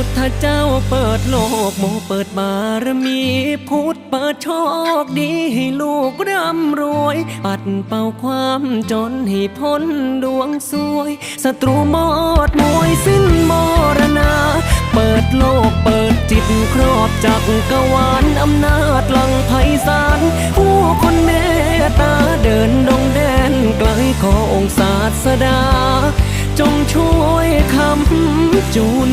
พุทธเจ้าเปิดโลกโมเปิดบารมี พุทธเปิดโชคดีให้ลูกร่ำรวย ปัดเป่าความจนให้พ้นดวงสวยศัตรูมอดมวยสิ้นมรณา เปิดโลกเปิดจิตครอบจักกรวาลอำนาจหลังไพศาลผู้คนเมตตาเดินดงแดนไกลขอองค์ศาสดาจงช่วยคำจุน